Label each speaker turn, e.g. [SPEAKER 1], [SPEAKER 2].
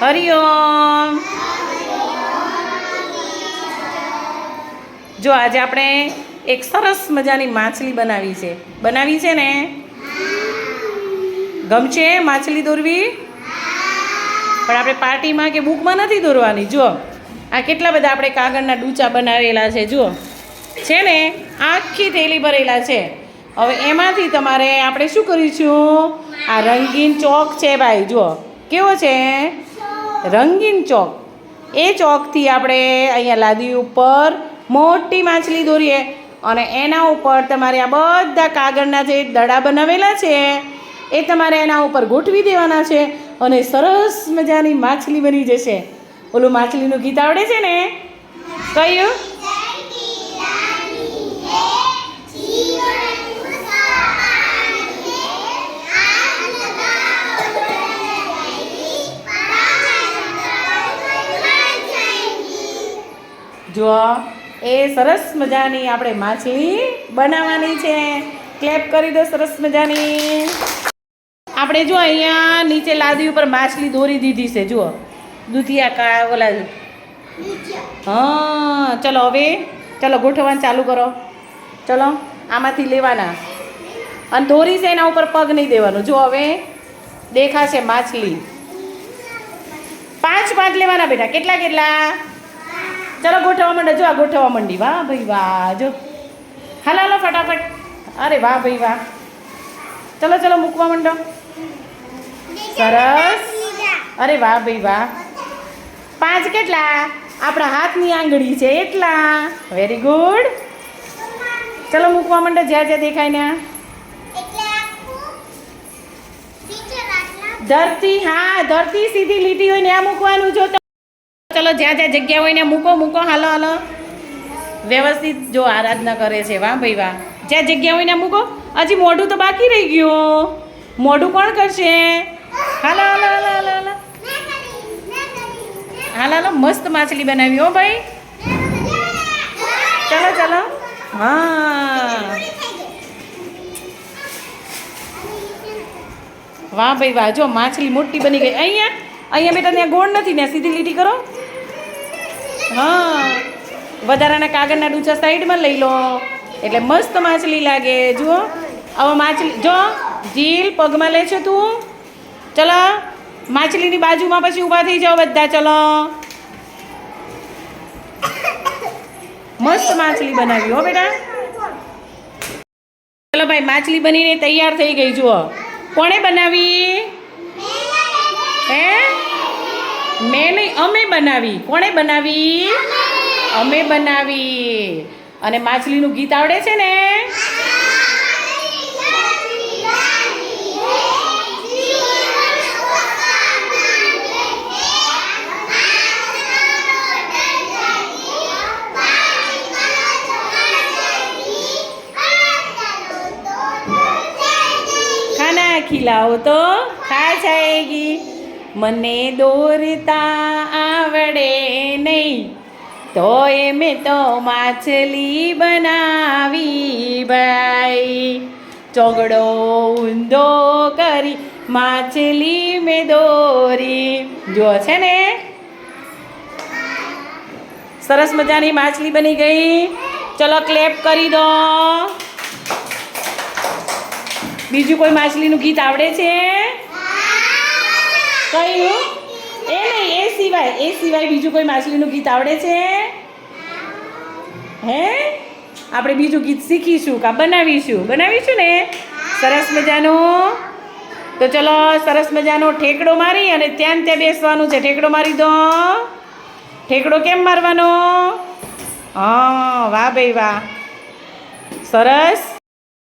[SPEAKER 1] હરિઓમ જો આજે આપણે એક સરસ મજાની માછલી બનાવી છે. બનાવી છે ને? ગમશે માછલી દોરવી? પણ આપણે પાર્ટીમાં કે બુકમાં નથી દોરવાની? જુઓ. આ કેટલા બધા આપણે કાગળના ડૂચા બનાવેલા છે, જુઓ. છે ને? આખી થેલી ભરેલા છે. હવે એમાંથી તમારે આપણે શું કરીશું? આ રંગીન ચોક છે ભાઈ, જુઓ. કેવો છે? રંગીન ચોક. એ ચોકથી આપણે અહીંયા લાદી ઉપર મોટી માછલી દોરીએ અને એના ઉપર તમારે આ બધા કાગળના જે દડા બનાવેલા છે, એ તમારે એના ઉપર ગોઠવી દેવાના છે અને સરસ મજાની માછલી બની જશે. ઓલું માછલીનું ગીત આવડે છે ને? કયું? જો એ સરસ મજાની આપણે માછલી બનાવવાની છે. ક્લેપ કરી દો સરસ મજાની. આપણે જો અહીંયા નીચે લાદી ઉપર માછલી દોરી દીધી છે જુઓ. દૂધિયા કા ઓલા હા ચલો હવે ચલો ગોઠવવાનું ચાલુ કરો. ચલો આમાંથી લેવાના. અને દોરી છે એના ઉપર પગ નહીં દેવાનો. જો હવે દેખાશે માછલી. પાંચ પાંચ લેવાના બેટા. કેટલા કેટલા? ચલો ગોઠવવા માંડો, જો આ ગોઠવવા માંડી. વાહ ભાઈ વાહ, જો. હાલો હાલો, ફટાફટ. અરે વાહ ભાઈ વાહ. ચલો ચલો, મૂકવા માંડો. સરસ. અરે વાહ ભાઈ વાહ. પાંચ કેટલા? આપણા હાથની આંગળી છે એટલા. વેરી ગુડ ચલો, મૂકવા માંડો, જ્યાં જ્યાં દેખાય ને. ધરતી, હા, ધરતી સીધી લીટી હોય ને, આ મૂકવાનું જો ચલો, જ્યાં જ્યાં જગ્યા હોય ને મૂકો મૂકો, હાલો હાલો. વ્યવસ્થિત જો આરાધના કરે છે, વાહ ભાઈ વાહ. જ્યાં જગ્યા હોય ને મૂકો. હજી મોઢું તો બાકી રહી ગયું. મોઢું કોણ કરશે? હાલો હાલો હાલો હાલો હાલો. હાલો હાલો, મસ્ત માછલી બનાવી, હો ભાઈ. ચલો ચલો. હા. વાહ ભાઈ વાહ, જો માછલી મોટી બની ગઈ. અહીંયા અહીંયા બેટા, ત્યાં ગોળ નથી ને સીધી લીટી કરો. હા. વધારાના કાગળના ડૂચા સાઈડમાં લઈ લો. એટલે મસ્ત માછલી લાગે. જુઓ. હવે માછલી જો, જીલ પગમાં લે છે તું. ચલો, માછલીની બાજુમાં પછી ઊભા થઈ જાઓ બધા, ચલો. મસ્ત માછલી બનાવી, હો બેટા. ચલો ભાઈ, માછલી બનીને તૈયાર થઈ ગઈ, જુઓ. કોણે બનાવી? હે? મેં નહીં અમે બનાવી. કોણે બનાવી? અમે બનાવી. અને માછલીનું ગીત આવડે છે ને? ખાના ખીલાઓ તો ખા જાએગી મને દોરતા આવડે નહીં. તોય મેં તો માછલી બનાવી ભાઈ. ચોગડો ઊંધો કરી માછલી મેં દોરી. જો છે ને. સરસ મજાની માછલી બની ગઈ. ચલો ક્લેપ કરી દો. બીજું કોઈ માછલીનું ગીત આવડે છે? કયું એ નહીં, એ સિવાય એ સિવાય બીજું કોઈ માછલીનું ગીત આવડે છે? હે? આપણે બીજું ગીત શીખીશું કા બનાવીશું? બનાવીશું ને? સરસ મજાનું? તો ચલો, સરસ મજાનો ઠેકડો મારી અને ત્યાં ત્યાં બેસવાનું છે. ઠેકડો મારી દો. ઠેકડો કેમ મારવાનો? હા, વાહ ભાઈ વાહ. સરસ.